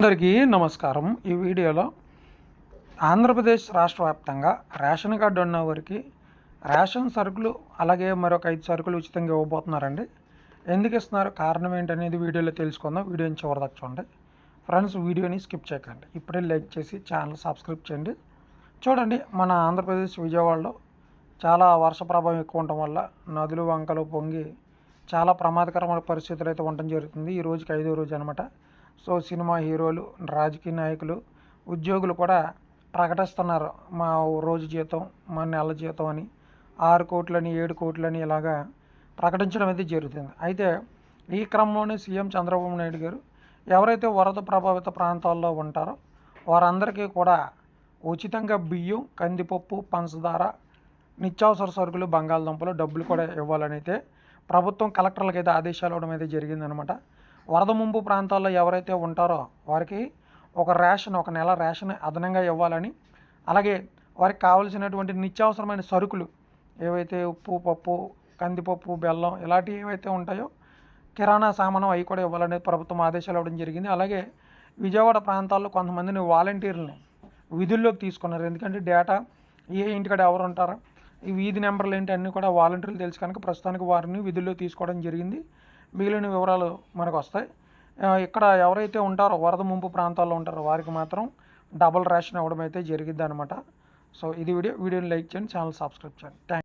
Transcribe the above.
అందరికీ నమస్కారం. ఈ వీడియోలో ఆంధ్రప్రదేశ్ రాష్ట్ర వ్యాప్తంగా రేషన్ కార్డు ఉన్నవారికి రేషన్ సరుకులు అలాగే మరొక ఐదు సరుకులు ఉచితంగా ఇవ్వబోతున్నారండి. ఎందుకు ఇస్తున్నారు? కారణం ఏంటనేది వీడియోలో తెలుసుకుందాం. వీడియోని చివరిదాకా చూడండి. ఫ్రెండ్స్ వీడియోని స్కిప్ చేయకండి. ఇప్పుడే లైక్ చేసి ఛానల్ సబ్స్క్రైబ్ చేయండి. చూడండి మన ఆంధ్రప్రదేశ్ విజయవాడలో చాలా వర్ష ప్రభావం ఎక్కువ ఉండటం వల్ల నదులు వంకలు పొంగి చాలా ప్రమాదకరమైన పరిస్థితులు అయితే ఉండటం జరుగుతుంది. ఈ రోజుకి ఐదో రోజు అనమాట సో సినిమా హీరోలు రాజకీయ నాయకులు ఉద్యోగులు కూడా ప్రకటిస్తున్నారు. మా రోజు జీతం మా నెల జీతం అని. ఆరు కోట్లని ఏడు కోట్లని ఇలాగా ప్రకటించడం అయితే జరుగుతుంది. అయితే ఈ క్రమంలోనే సీఎం చంద్రబాబు నాయుడు గారు ఎవరైతే వరద ప్రభావిత ప్రాంతాల్లో ఉంటారో వారందరికీ కూడా ఉచితంగా బియ్యం కందిపప్పు పంచదార నిత్యావసర సరుకులు బంగాళదుంపలు డబ్బులు కూడా ఇవ్వాలని అయితే ప్రభుత్వం కలెక్టర్లకు అయితే ఆదేశాలు ఇవ్వడం అయితే జరిగిందనమాట. వరద ముంపు ప్రాంతాల్లో ఎవరైతే ఉంటారో వారికి ఒక రేషన్ ఒక నెల రేషన్ అదనంగా ఇవ్వాలని అలాగే వారికి కావలసినటువంటి నిత్యావసరమైన సరుకులు ఏవైతే ఉప్పు పప్పు కందిపప్పు బెల్లం ఇలాంటివి ఏవైతే ఉంటాయో కిరాణా సామానం అవి కూడా ఇవ్వాలనేది ప్రభుత్వం ఆదేశాలు ఇవ్వడం జరిగింది. అలాగే విజయవాడ ప్రాంతాల్లో కొంతమందిని వాలంటీర్లని విధుల్లోకి తీసుకున్నారు. ఎందుకంటే డేటా ఏ ఇంటికాడ ఎవరు ఉంటారో ఈ వీధి నెంబర్లు ఏంటి అన్నీ కూడా వాలంటీర్లు తెలుసు కనుక ప్రస్తుతానికి వారిని విధుల్లో తీసుకోవడం జరిగింది. మిగిలిన వివరాలు మనకు వస్తాయి ఇక్కడ ఎవరైతే ఉంటారో వరద ముంపు ప్రాంతాల్లో ఉంటారో వారికి మాత్రం డబుల్ రేషన్ ఇవ్వడం అయితే జరిగిద్ది అనమాట సో ఇది వీడియో. వీడియోని లైక్ చేయండి ఛానల్ సబ్స్క్రైబ్ చేయండి. థ్యాంక్